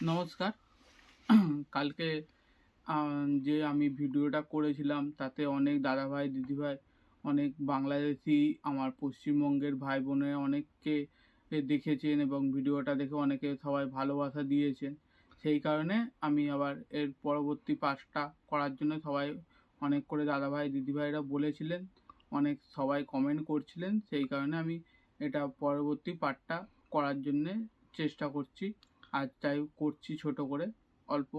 নমস্কার। কালকে যে আমি ভিডিওটা করেছিলাম, তাতে অনেক দাদাভাই, দিদিভাই, অনেক বাংলাদেশি, আমার পশ্চিমবঙ্গের ভাই বোনের অনেককে দেখেছেন এবং ভিডিওটা দেখে অনেকে সবাই ভালোবাসা দিয়েছেন। সেই কারণে আমি আবার এর পরবর্তী পার্টটা করার জন্য সবাই অনেক করে দাদাভাই, দিদিভাইরা বলেছিলেন, অনেক সবাই কমেন্ট করছিলেন। সেই কারণে আমি এটা পরবর্তী পার্টটা করার জন্যে চেষ্টা করছি। আর তাই করছি ছোট করে, অল্প।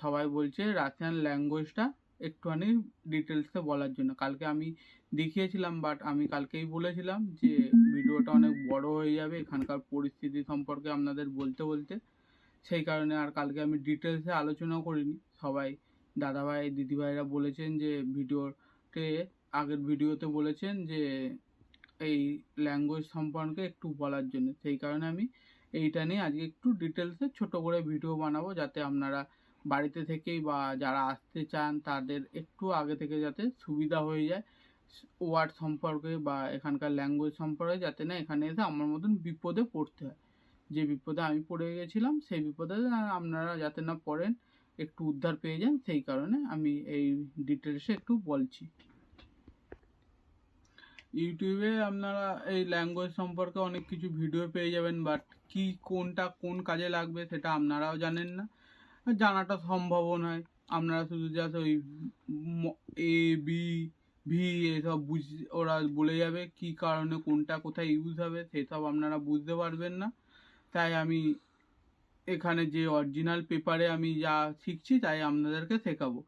সবাই বলছে রাশিয়ান ল্যাঙ্গুয়েজটা একটুখানি ডিটেলসে বলার জন্য। কালকে আমি দেখিয়েছিলাম, বাট আমি কালকেই বলেছিলাম যে ভিডিওটা অনেক বড় হয়ে যাবে, এখানকার পরিস্থিতি সম্পর্কে আপনাদের বলতে বলতে। সেই কারণে আর কালকে আমি ডিটেলসে আলোচনা করিনি। সবাই, দাদাভাই, দিদিভাইরা বলেছেন যে ভিডিওতে, আগের ভিডিওতে বলেছেন যে এই ল্যাঙ্গুয়েজ সম্পর্কে একটু বলার জন্য। সেই কারণে আমি এইটা নিয়ে আজকে একটু ডিটেলসে ছোট করে ভিডিও বানাবো যাতে আপনারা বাড়িতে থেকেই বা যারা আসতে চান তাদের একটু আগে থেকে যাতে সুবিধা হয়ে যায়। ওয়ার্ড সম্পর্কে বা এখানকার ল্যাঙ্গুয়েজ সম্পর্কে যাতে না এখানে এসে আমার মতন বিপদে পড়তে হয়। যে বিপদে আমি পড়ে গেছিলাম, সেই বিপদে আপনারা যাতে না পড়েন, একটু উদ্ধার পেয়ে যান, সেই কারণে আমি এই ডিটেলসে একটু বলছি। ইউটিউবে আপনারা এই ল্যাঙ্গুয়েজ সম্পর্কে অনেক কিছু ভিডিও পেয়ে যাবেন বাট কি কোনটা কোন কাজে লাগবে সেটা আপনারাও জানেন না। জানাটা সম্ভবও নয়। আপনারা শুধু জাস্ট ওই এ বি ভি এসব বুঝ, ওরা বলে যাবে কি কারণে কোনটা কোথায় ইউজ হবে সেসব আপনারা বুঝতে পারবেন না। তাই আমি এখানে যে অরিজিনাল পেপারে আমি যা শিখছি তাই আপনাদেরকে শেখাবো।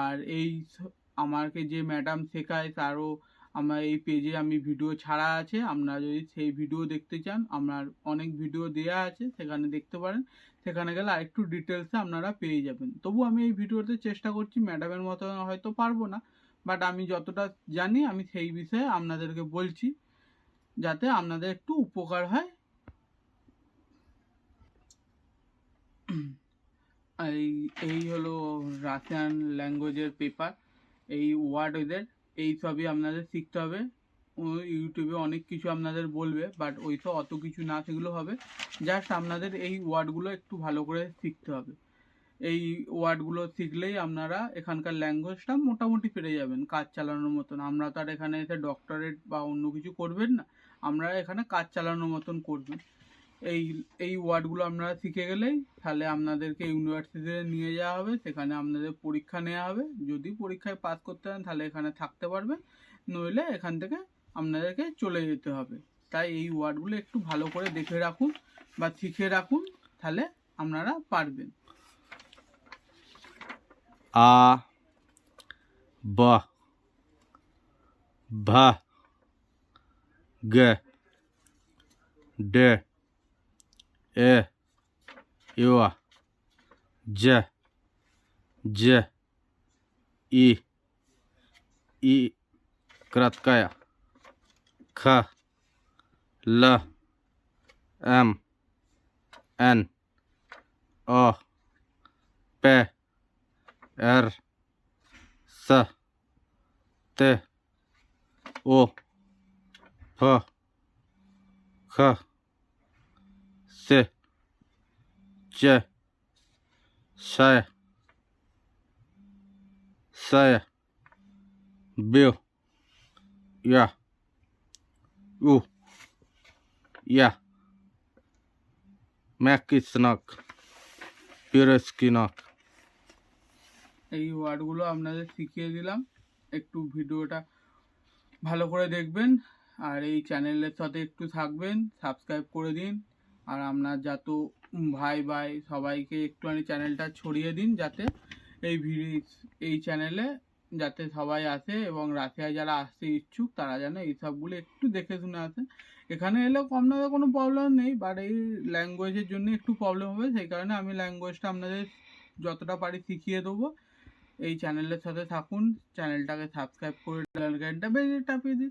আর এই আমাকে যে ম্যাডাম শেখায় তারও আমার এই পেজে আমি ভিডিও ছাড়া আছে। আপনারা যদি সেই ভিডিও দেখতে চান, আমার অনেক ভিডিও দেওয়া আছে, সেখানে দেখতে পারেন। সেখানে গেলে আরেকটু ডিটেলসে আপনারা পেয়ে যাবেন। তবু আমি এই ভিডিওতে চেষ্টা করছি ম্যাডামের মতো হয়তো পারব না। বাট আমি যতটা জানি, আমি সেই বিষয়ে আপনাদেরকে বলছি, যাতে আপনাদের একটু উপকার হয়। এই এই হলো রাশিয়ান ল্যাঙ্গুয়েজের পেপার এই ওয়ার্ড এদের এই সবই আপনাদের শিখতে হবে। ইউটিউবে অনেক কিছু আপনাদের বলবে বাট ওই সব অত কিছু না সেগুলো হবে। জাস্ট আপনাদের এই ওয়ার্ডগুলো একটু ভালো করে শিখতে হবে। এই ওয়ার্ডগুলো শিখলেই আপনারা এখানকার ল্যাঙ্গুয়েজটা মোটামুটি পেরে যাবেন, কাজ চালানোর মতন। আমরা তো আর এখানে এসে ডক্টরেট বা অন্য কিছু করবেন না। আমরা এখানে কাজ চালানোর মতন করবেন এই এই ওয়ার্ডগুলো আপনারা শিখে গেলেই তাহলে আপনাদেরকে ইউনিভার্সিটিতে নিয়ে যাওয়া হবে, সেখানে আপনাদের পরীক্ষা নেওয়া হবে। যদি পরীক্ষায় পাস করতে পারেন তাহলে এখানে থাকতে পারবে নইলে এখান থেকে আপনাদেরকে চলে যেতে হবে। তাই এই ওয়ার্ডগুলো একটু ভালো করে দেখে রাখুন বা শিখে রাখুন, তাহলে আপনারা পারবেন। আ, ব, ভ, গ, ড э, ио, дж, дж, и, и, краткая, Х л, м, н, о, п, р, с, т, о, п, х, P H S Ç Ş S B. Ya U. Ya Mekisnak Pireskinak এই ওয়ার্ডগুলো আপনাদের শিখিয়ে দিলাম। একটু ভিডিওটা ভালো করে দেখবেন। আর এই চ্যানেলের সাথে একটু থাকবেন। সাবস্ক্রাইব করে দিন। আর আপনার যত ভাই ভাই সবাইকে একটুখানি চ্যানেলটা ছড়িয়ে দিন যাতে এই ভিডিও এই চ্যানেলে যাতে সবাই আসে এবং রাশিয়ায় যারা আসতে ইচ্ছুক তারা যেন এই সবগুলো একটু দেখে শুনে আসে। এখানে এলে আপনাদের কোনো প্রবলেম নেই বাট এই ল্যাঙ্গুয়েজের জন্য একটু প্রবলেম হবে, সেই কারণে আমি ল্যাঙ্গুয়েজটা আপনাদের যতটা পারি শিখিয়ে দেবো। এই চ্যানেলের সাথে থাকুন, চ্যানেলটাকে সাবস্ক্রাইব করে বেল আইকনটা বেজে টাপিয়ে দিন।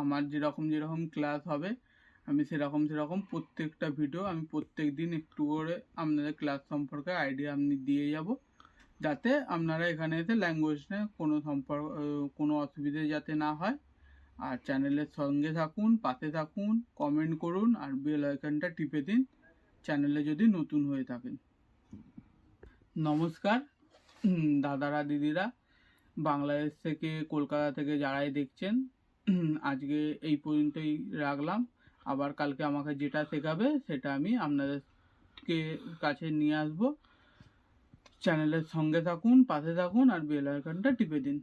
আমার যেরকম যেরকম ক্লাস হবে, আমি সেরকম সেরকম প্রত্যেকটা ভিডিও আমি প্রত্যেক দিন একটু করে আপনাদের ক্লাস সম্পর্কে আইডিয়া আপনি দিয়ে যাব। যাতে আপনারা এখানে এসে ল্যাঙ্গুয়েজ নিয়ে কোনো সম্পর্ক কোনো অসুবিধে যাতে না হয়। আর চ্যানেলের সঙ্গে থাকুন, পাশে থাকুন কমেন্ট করুন আর বেল আইকনটা টিপে দিন। চ্যানেলে যদি নতুন হয়ে থাকেন। নমস্কার দাদারা, দিদিরা। বাংলাদেশ থেকে কলকাতা থেকে যারাই দেখছেন আজকে এই পর্যন্তই রাখলাম। আবার কালকে আমাকে যেটা শেখাবে সেটা আমি আপনাদেরকে কাছে নিয়ে আসব। চ্যানেলের সঙ্গে থাকুন, পাশে থাকুন, আর বেল আইকনটা টিপে দিন।